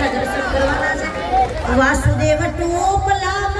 બેઠા દર્શન વાસુદેવ ટોપલામાં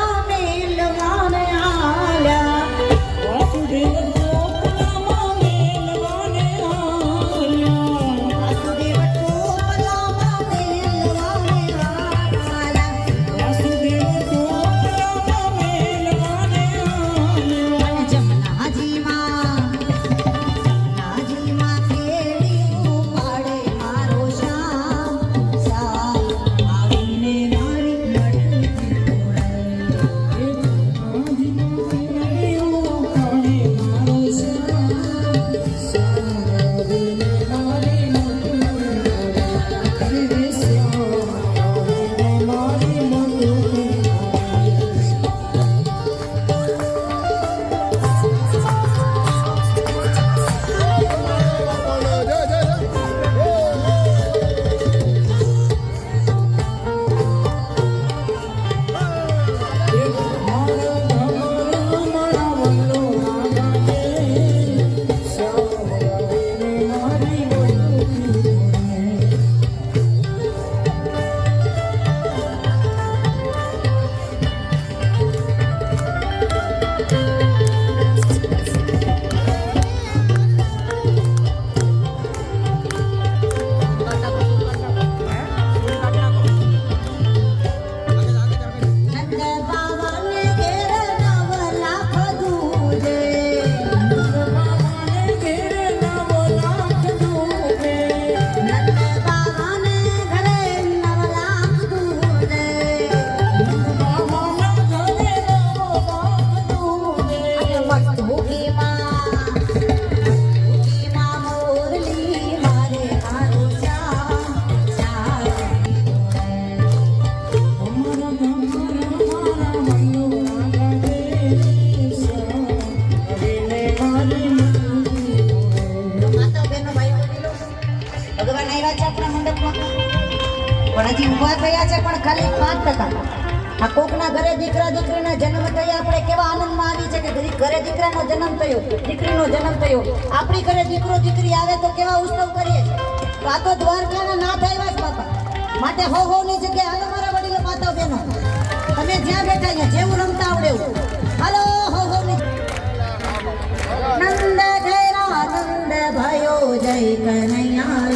પણ થયા છે પણ ખાલી પાંચ ટકા. આ કોકના ઘરે દીકરા, દીકરીના જન્મ થયા. આપણે કેવા આનંદમાં આવી છે કે ઘરે- દીકરાનો જન્મ થયો, દીકરીનો જન્મ થયો. આપણી ઘરે દીકરો, દીકરી આવે તો કેવા ઉત્સવ કરીએ તો આ તો દ્વારકાના ના થયા બાપા. માટે હો હો ની જગ્યાએ હાલો મારા વડીલો, માતા બહેનો. તમે જ્યાં બેઠા અહીંયા જેવું રમતા આવડે એવું. હાલો, હો હો ની. નંદ જય રાનંદ ભયો જય કનૈયા.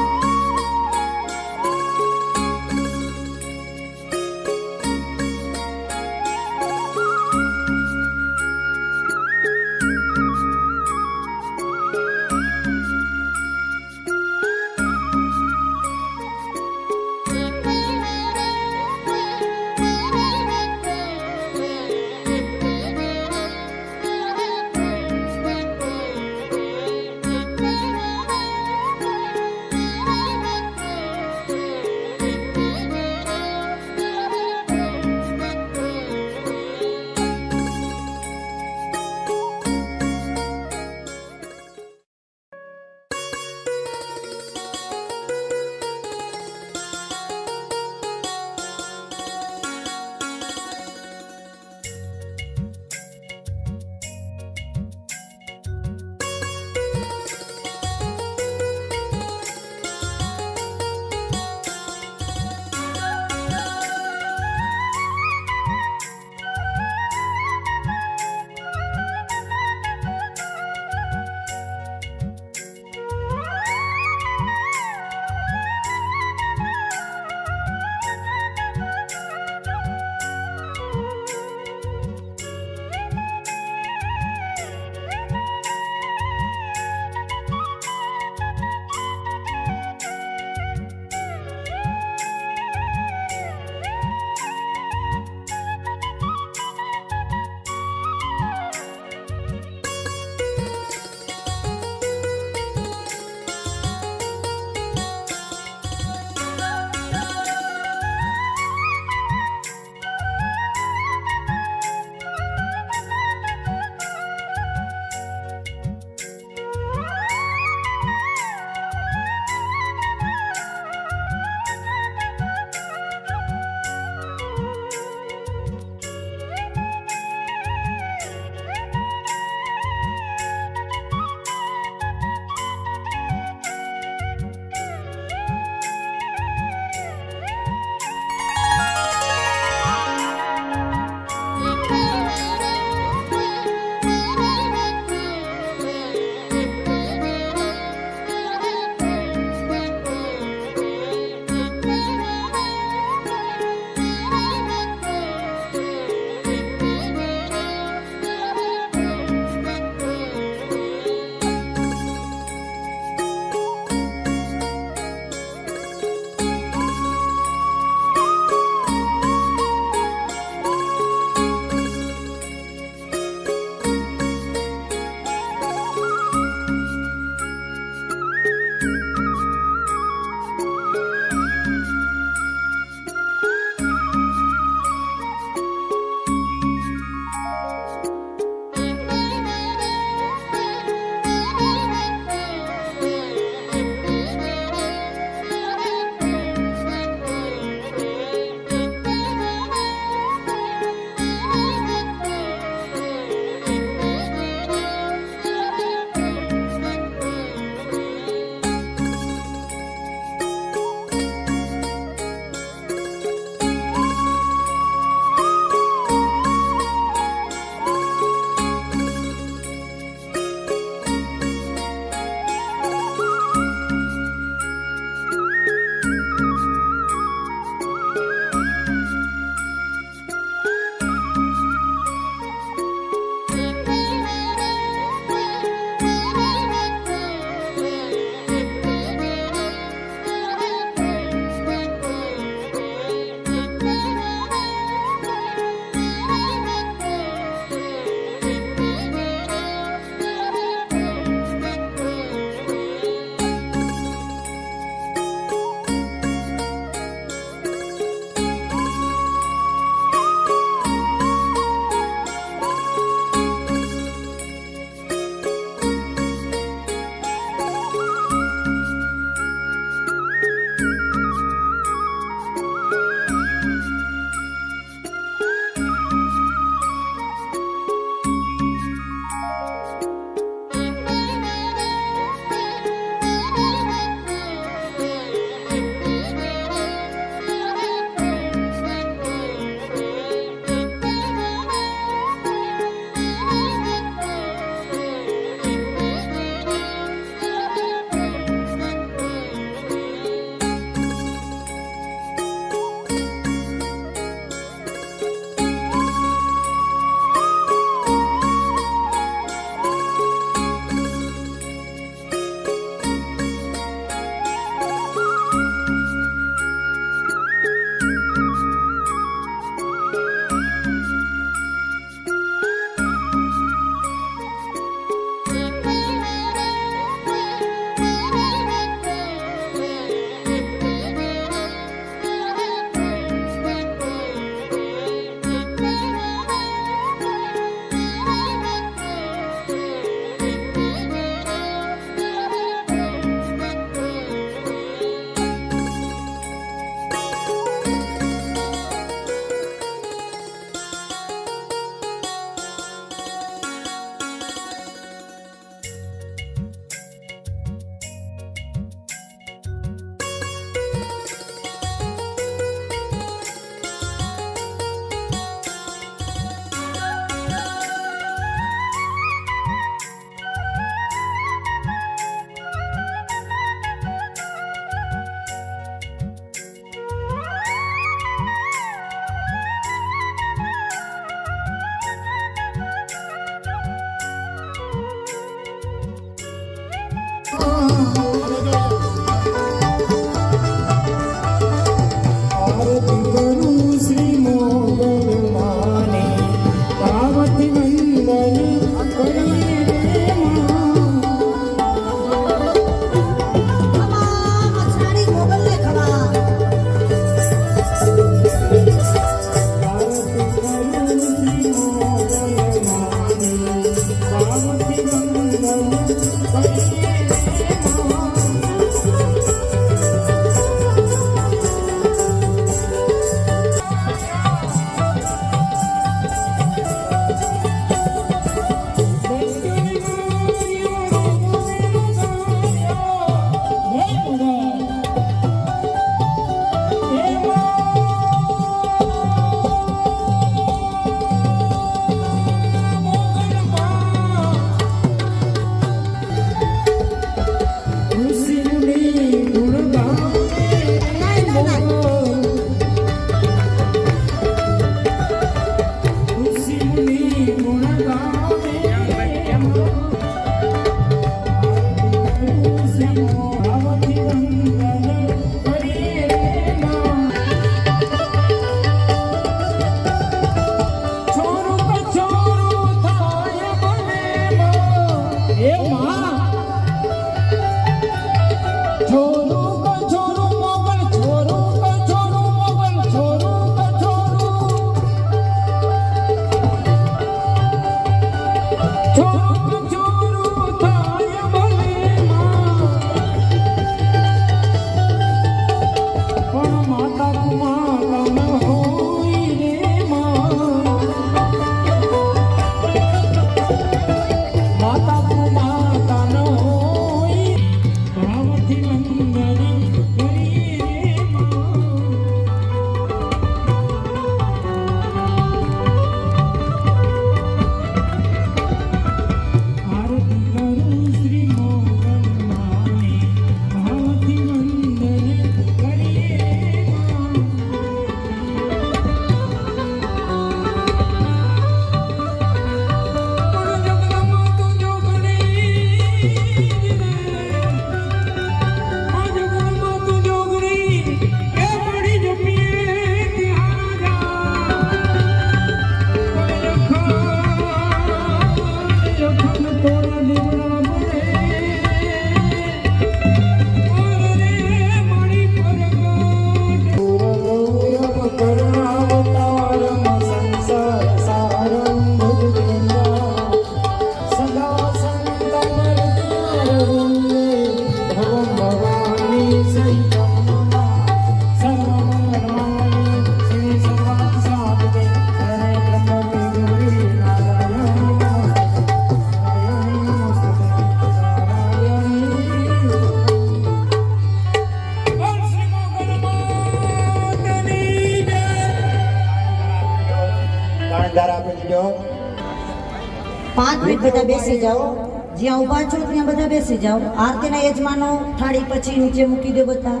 બધા બેસી જાઓ. જ્યાં ઊભા છો ત્યાં બધા બેસી જાઓ. આરતીના યજમાનો થાળી પછી નીચે મૂકી દો બધા.